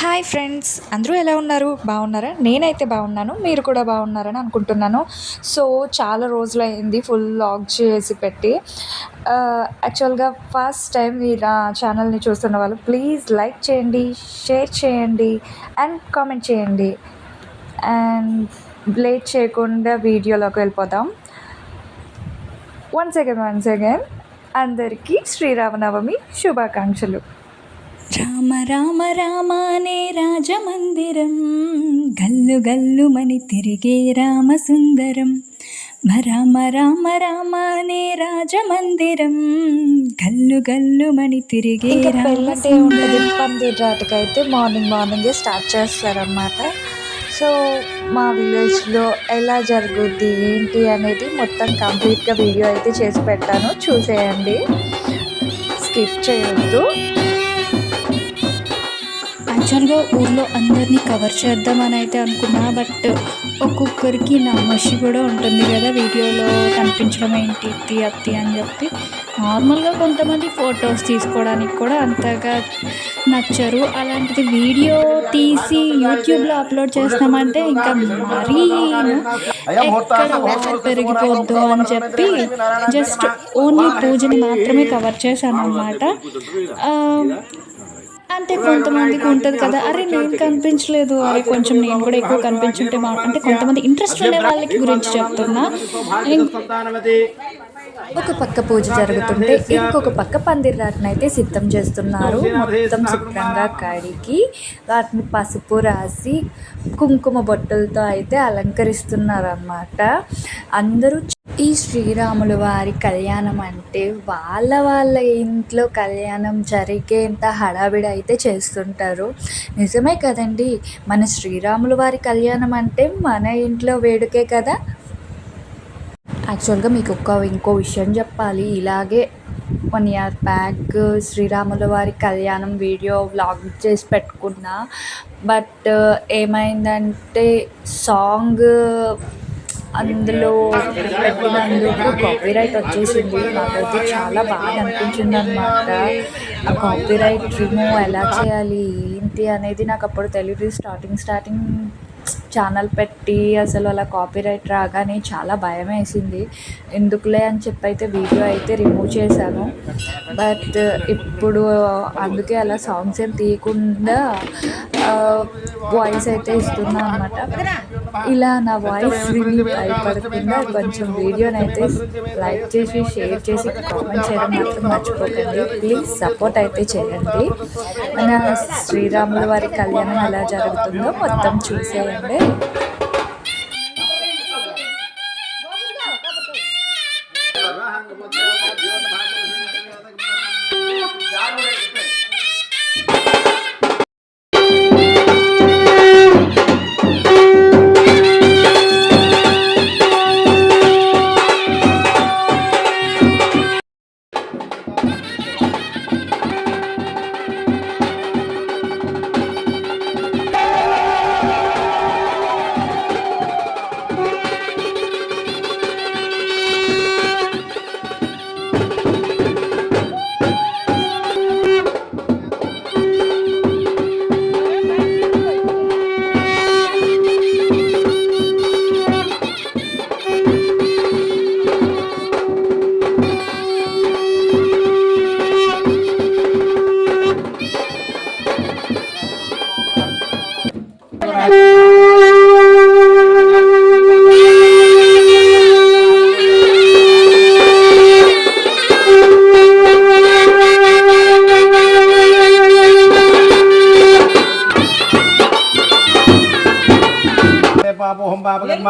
Hi friends అందరూ ఎలా ఉన్నారు? బాగున్నారా? నేనైతే బాగున్నాను మీరు కూడా బాగున్నారని అనుకుంటున్నాను. సో చాలా రోజులు అయింది ఫుల్ లాగ్ చేసి పెట్టి. యాక్చువల్గా ఫస్ట్ టైం ఈ ఛానల్ని చూస్తున్న వాళ్ళు ప్లీజ్ లైక్ చేయండి షేర్ చేయండి అండ్ కామెంట్ చేయండి. అండ్ లేట్ చేయకుండా వీడియోలోకి వెళ్ళిపోదాం. వన్స్ సెకండ్ వన్స్ అగైన్ అందరికీ శ్రీరామనవమి శుభాకాంక్షలు. రామ రామ రామానే రాజమందిరం. గల్లు గల్లుమని తిరిగే రామసుందరం. రామ రామ రామానే రాజమందిరం. గల్లు గల్లుమని తిరిగే పెళ్ళంటే రామసుందరం. పందిరాటకైతే మార్నింగ్ మార్నింగే స్టార్ట్ చేస్తారనమాట సో మా విలేజ్లో ఎలా జరుగుద్ది ఏంటి అనేది మొత్తం కంప్లీట్గా వీడియో అయితే చేసి పెట్టాను. చూసేయండి. స్కిప్ చేయొద్దు. యాక్చువల్గా ఊర్లో అందరినీ కవర్ చేద్దామని అయితే అనుకున్నా బట్ ఒక్కొక్కరికి నమ్మషి కూడా ఉంటుంది కదా వీడియోలో కనిపించడం ఏంటి ఇత్తి అత్తి అని చెప్పి. నార్మల్గా కొంతమంది ఫొటోస్ తీసుకోవడానికి కూడా అంతగా నచ్చరు. అలాంటిది వీడియో తీసి యూట్యూబ్లో అప్లోడ్ చేస్తామంటే ఇంకా మరీ ఎక్కడ ఓవర్ పెరిగిపోద్దు అని చెప్పి జస్ట్ ఓన్లీ పూజని మాత్రమే కవర్ చేశాను అనమాట అంటే కొంతమందికి ఉంటుంది కదా అరే నేను కనిపించలేదు అరే కొంచెం నేను కూడా ఎక్కువ కనిపించుంటే అంటే కొంతమంది ఇంట్రెస్ట్ ఉండే వాళ్ళకి గురించి చెప్తున్నా ఒక పక్క పూజ జరుగుతుంటే ఇంకొక పక్క పందిర్ అయితే సిద్ధం చేస్తున్నారు. మొత్తం శుభ్రంగా కడిగి వాటిని పసుపు రాసి కుంకుమ బొట్టలతో అయితే అలంకరిస్తున్నారు అన్నమాట అందరూ ఈ శ్రీరాములు వారి కళ్యాణం అంటే వాళ్ళ వాళ్ళ ఇంట్లో కళ్యాణం జరిగేంత హడావిడి అయితే చేస్తుంటారు. నిజమే కదండి? మన శ్రీరాములు వారి కళ్యాణం అంటే మన ఇంట్లో వేడుకే కదా? యాక్చువల్గా మీకు ఒక ఇంకో విషయం చెప్పాలి. ఇలాగే వన్ ఇయర్ బ్యాక్ శ్రీరాముల వారి కళ్యాణం వీడియో వ్లాగ్ చేసి పెట్టుకున్నా. బట్ ఏమైందంటే సాంగ్ అందులో పెట్టినందుకు కాపీరైట్ వచ్చేసింది. నాకైతే చాలా బాగా అనిపించింది అనమాట ఆ కాపీరైట్ రిమూవ్ ఎలా చేయాలి? ఏంటి అనేది నాకు అప్పుడు తెలియదు. స్టార్టింగ్ స్టార్టింగ్ ఛానల్ పెట్టి అసలు అలా కాపీరైట్ రాగానే చాలా భయం వేసింది. ఎందుకులే అని చెప్పి అయితే వీడియో అయితే రిమూవ్ చేశాను. బట్ ఇప్పుడు అందుకే అలా సాంగ్స్ ఏం తీయకుండా వాయిస్ అయితే ఇస్తున్నా అనమాట ఇలా నా వాయిస్ విని కొంచెం వీడియోని అయితే లైక్ చేసి షేర్ చేసి కామెంట్ చేయడం మాత్రం మర్చిపోకండి. ప్లీజ్ సపోర్ట్ అయితే చేయండి. మన శ్రీరాముల వారి కళ్యాణం ఎలా జరుగుతుందో మొత్తం చూసేయండి. పాపోహం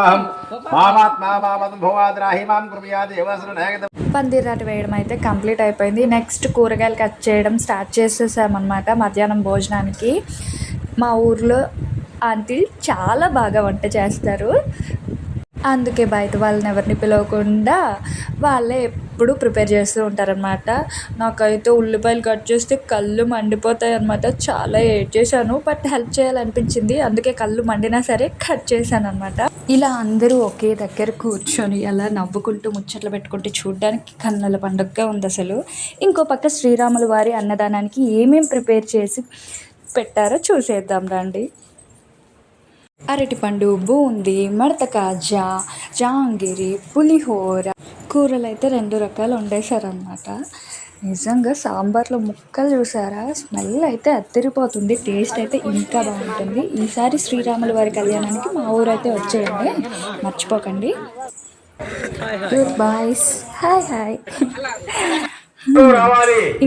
పాపకర్మాహం పాపాత్మా మాం కృపయా పందిరాట వేయడం అయితే కంప్లీట్ అయిపోయింది. నెక్స్ట్ కూరగాయలు కట్ చేయడం స్టార్ట్ చేసేసామన్నమాట మధ్యాహ్నం భోజనానికి. మా ఊర్లో ఆంటీ చాలా బాగా వంట చేస్తారు. అందుకే బయట వాళ్ళని ఎవరిని పిలవకుండా వాళ్ళే ఎప్పుడు ప్రిపేర్ చేస్తూ ఉంటారనమాట నాకైతే ఉల్లిపాయలు కట్ చేస్తే కళ్ళు మండిపోతాయి అనమాట చాలా ఏడ్ చేశాను బట్ హెల్ప్ చేయాలనిపించింది. అందుకే కళ్ళు మండినా సరే కట్ చేశాను అనమాట ఇలా అందరూ ఒకే దగ్గర కూర్చొని అలా నవ్వుకుంటూ ముచ్చట్లు పెట్టుకుంటూ చూడడానికి కన్నుల పండుగగా ఉంది అసలు. ఇంకో పక్క శ్రీరాముల వారి అన్నదానానికి ఏమేం ప్రిపేర్ చేసి పెట్టారో చూసేద్దాం రండి. అరటిపండు బూంది మడత కాజా జాంగిరి పులిహోర. కూరలు అయితే రెండు రకాలు వండేశారనమాట నిజంగా సాంబార్లో ముక్కలు చూసారా? స్మెల్ అయితే అత్తిరిపోతుంది టేస్ట్ అయితే ఇంకా బాగుంటుంది. ఈసారి శ్రీరాముల వారి కళ్యాణానికి మా ఊరు అయితే వచ్చేయండి. మర్చిపోకండి. గుడ్ బాయ్స్ హాయ్ హాయ్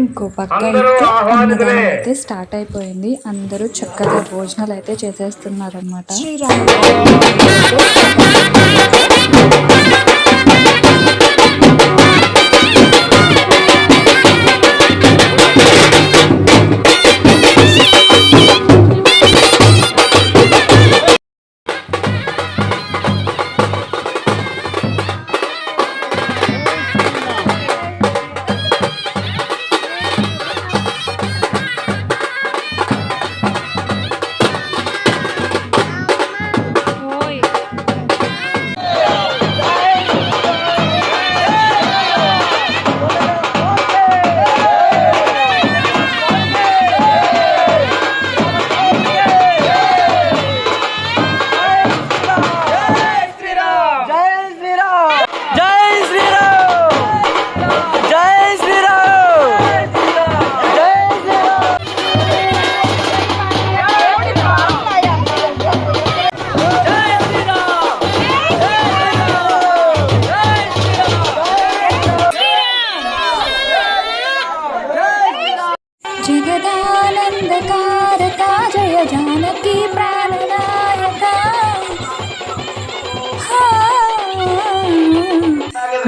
ఇంకో పక్క అందరూ అయితే స్టార్ట్ అయిపోయింది. అందరూ చక్కగా భోజనాలు అయితే చేసేస్తున్నారు అనమాట శ్రీరాములు.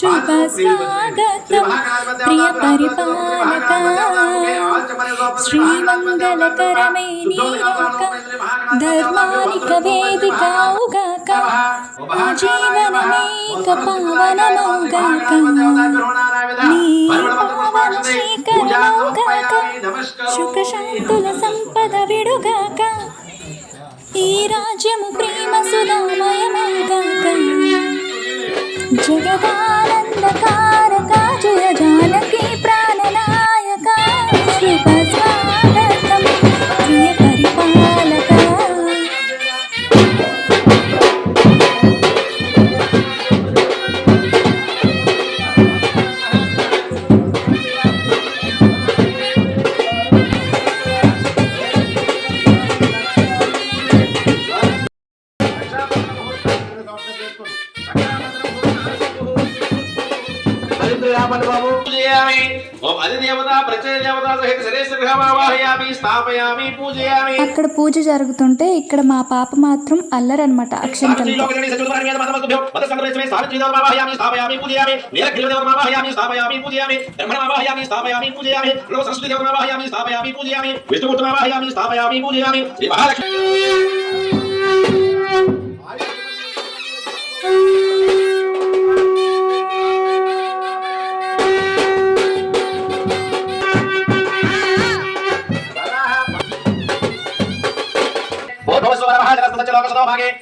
శుభ స్వాగతం ప్రియ పరిపాలక శ్రీమంగళకరమే నీరాక ధర్మానిక వేదికావుగాక ఆజీవనమేక పావనమౌగాక నీ పావన శ్రీకరమౌగాక సుఖ శాంతుల సంపద విడుగాక ఈ రాజ్యము ప్రేమ సుధామయమౌగాక 你这个大胆的贼 జరుగుతుంటే ఇక్కడ మా పాప మాత్రం అల్లరనమాట అక్షంతలు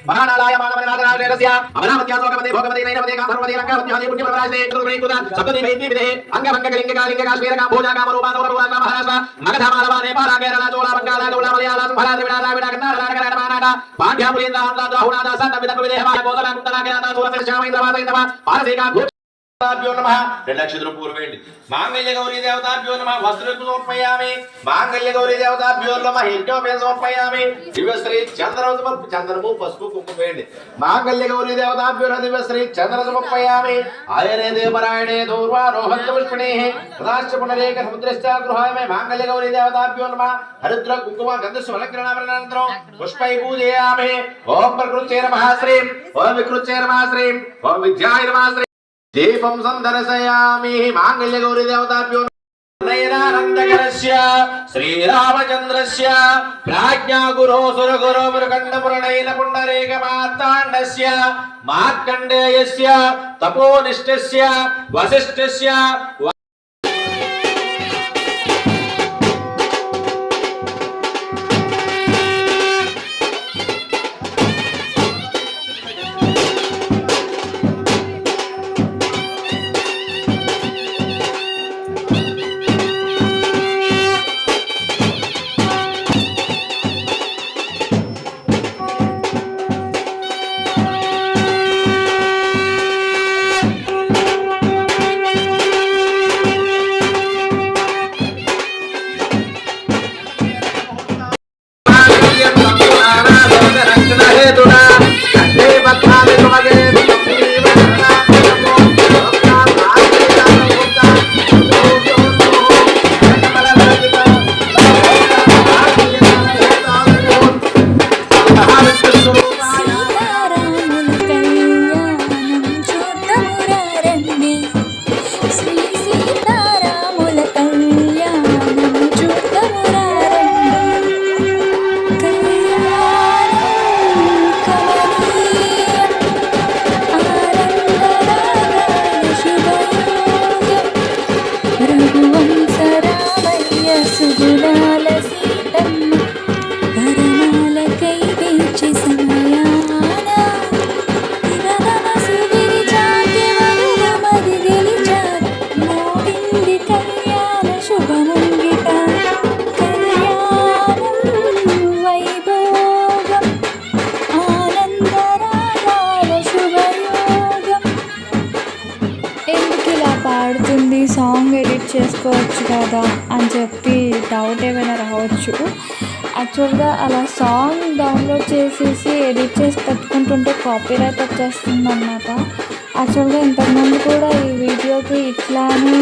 మహానాలాయ మానవనాథనాథేరస్య అమరావత్యాశోకపదే భోగపదే నైనపదే కాంధర్వదే రంగావత్యాదే పుణ్యప్రవరాజే తుర్వేకుద సప్తది వైద్య విదే అంగభంగకలింగకాలింగ కాశ్మీర కాంభోజా కామరూపా సౌరభూత మహారాష్ట్ర మగధ మాలవ నేపాల కేరళ చోళ బంగాళ గౌళ మలయాళ సంఫల ద్రవిడ ద్రావిడ కన్నడ కర్ణాటక కర్ణాటక పాండ్యాపురీంద్ర ఆంధ్ర ద్రాహుణాద సంత విదక విదేహ గోదల కుంతల కిరాత సూరత శ్యామైంద్రవాద ఇంద్రవ పారసీక దేవతాభ్యో నమ. రెండు పూర్వేండి మాంగళ్య గౌరీ దేవతాభ్యో నమ. వస్త్రకు సమర్పయామి. మాంగళ్య గౌరీ దేవతాభ్యో నమ. యజ్ఞోపేత సమర్పయామి. దివ్యశ్రీ చంద్ర చంద్రము పసుపు కుంకుమ మాంగళ్య గౌరీ దేవతాభ్యో దివ్యశ్రీ చంద్ర సమర్పయామి. ఆయనే దేవరాయణే దూర్వా పుష్పిణే పునరేక సముద్రశ్చ మాంగళ్య గౌరీ దేవతాభ్యో నమ. హరిద్ర కుంకుమ గంధస్సు అలంకరణానంతరం పుష్పై పూజయామి ఓం ప్రకృత్యై శ్రీం. ఓం వికృత్యై శ్రీం. ఓం విద్యాయ శ్రీం. దీపం సందర్శయామి మాంగళ్య గౌరీ దేవతాభ్యో నయనానందకరస్య శ్రీరామచంద్రస్య ప్రాజ్ఞా గురో సుర గురో మృకండ పురణైన పుండరేక మార్తాండస్య మార్కండేయస్య తపోనిష్టస్య వశిష్ఠస్య యాక్చువల్గా అలా సాంగ్ డౌన్లోడ్ చేసేసి ఎడిట్ చేసి పెట్టుకుంటుంటే కాపీరైట్ వచ్చేస్తుంది అనమాట యాక్చువల్గా ఇంతకుముందు కూడా ఈ వీడియోకి ఇట్లానే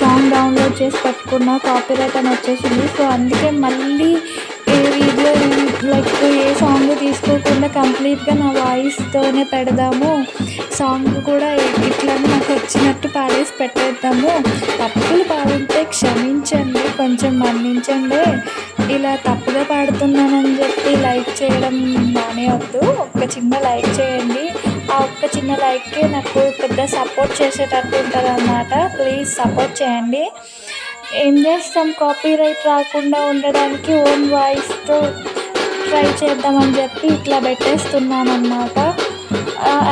సాంగ్ డౌన్లోడ్ చేసి పెట్టుకున్న కాపీరైట్ అని వచ్చేసింది. సో అందుకే మళ్ళీ ఏ వీడియో లైక్ ఏ సాంగ్ తీసుకోకుండా కంప్లీట్గా నా వాయిస్తోనే పెడదాము. సాంగ్ కూడా ఇట్లానే నాకు వచ్చినట్టు పాడేసి పెట్టేద్దాము. తప్పులు పాడితే క్షమించండి కొంచెం మన్నించండి. ఇలా తప్పుగా పాడుతున్నానని చెప్పి లైక్ చేయడం మానేయొద్దు. ఒక్క చిన్న లైక్ చేయండి. ఆ ఒక్క చిన్న లైక్కి నాకు పెద్ద సపోర్ట్ చేసేటట్టు ఉంటుంది అన్నమాట ప్లీజ్ సపోర్ట్ చేయండి. ఏం చేస్తాం? కాపీ రైట్ రాకుండా ఉండడానికి ఓన్ వాయిస్తో ట్రై చేద్దామని చెప్పి ఇట్లా పెట్టేస్తున్నాను అనమాట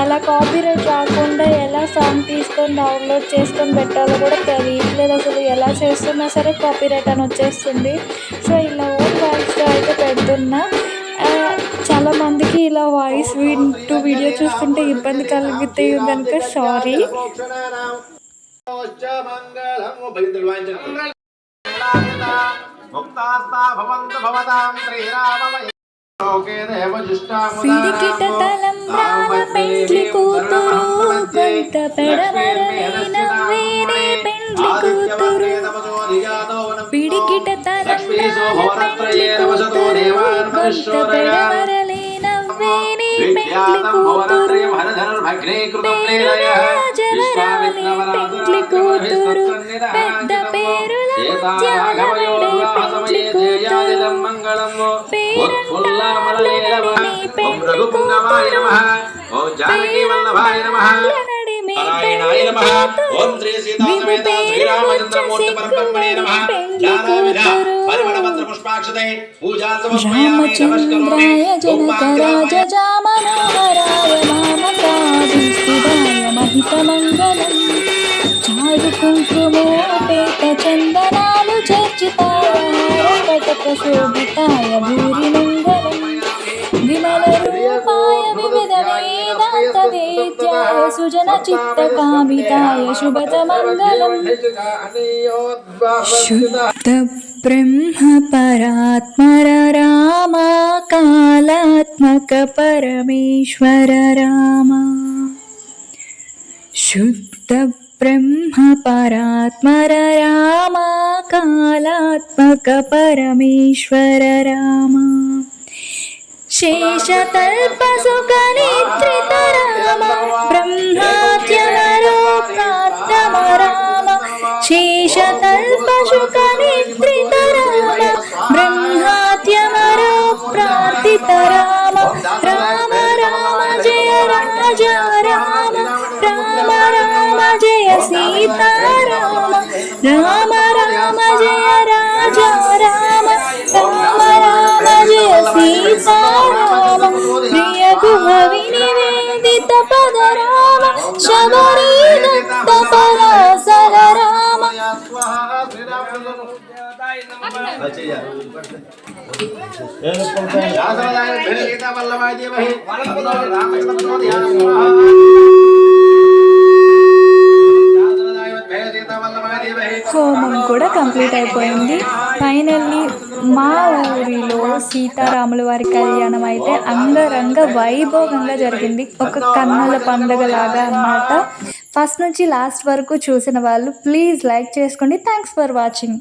అలా కాపీ రైట్ రాకుండా ఎలా సాంగ్ తీసుకొని డౌన్లోడ్ చేసుకొని పెట్టాలో కూడా తెలియట్లేదు అసలు ఎలా చేస్తున్నా సరే కాపీ రైట్ అని వచ్చేస్తుంది. సో ఇలా ఓన్ వాయిస్తో అయితే పెడుతున్నా. చాలామందికి చాలా మందికి ఇలా వాయిస్ వింటూ వీడియో చూస్తుంటే ఇబ్బంది కలిగితే కనుక సారీ పిడికిట తలంబ్రాల పెండ్లి కూతురు కొంత పెడమరలైన వేరే పెండ్లి కూతురు పిడికిట తలంబ్రాల పెండ్లి కూతురు వేరే పెండ్లి కూతురు పేరు పెండ్లి కూతురు పెద్ద నారాయణాయ నమ. ఓం శ్రీ సీతాసమేత శ్రీరామచంద్రమూర్తి పరబ్రహ్మణే నమ. నానావిధ పరిమళ పత్ర పుష్పాక్షతే పూజా సమర్పయామి నమస్కరోమి రామచంద్రాయ జనకరాజ జామనోహరాయ మామకాదిస్థితాయ మహితమంగళం చారు కుంకుమోపేత చందనాలు చర్చితాయ హారకట ప్రశోభితాయ భూరి మంగళం విమల రూపాయ వివిధ వేదాంత వేద్యాయ సుజన చిత్త కామితాయ శుభత మంగళం శుద్ధ బ్రహ్మ పరాత్మర రామ కాలాత్మక పరమేశ్వర రామ శుద్ధ బ్రహ్మపరాత్మర రామ కాళాత్మక పరమేశ్వర రామ శేషతల్ప రామ బ్రహ్మాద్యమరో రామ శేషతల్ప రామ శబరీ రామ హోమం కూడా కంప్లీట్ అయిపోయింది. ఫైనల్లీ మా ఊరిలో సీతారాముల వారి కళ్యాణం అయితే అంగరంగ వైభోగంగా జరిగింది. ఒక కన్నుల పండుగ లాగా అన్నమాట. ఫస్ట్ నుంచి లాస్ట్ వరకు చూసిన వాళ్ళు ప్లీజ్ లైక్ చేసుకోండి. Thanks for watching.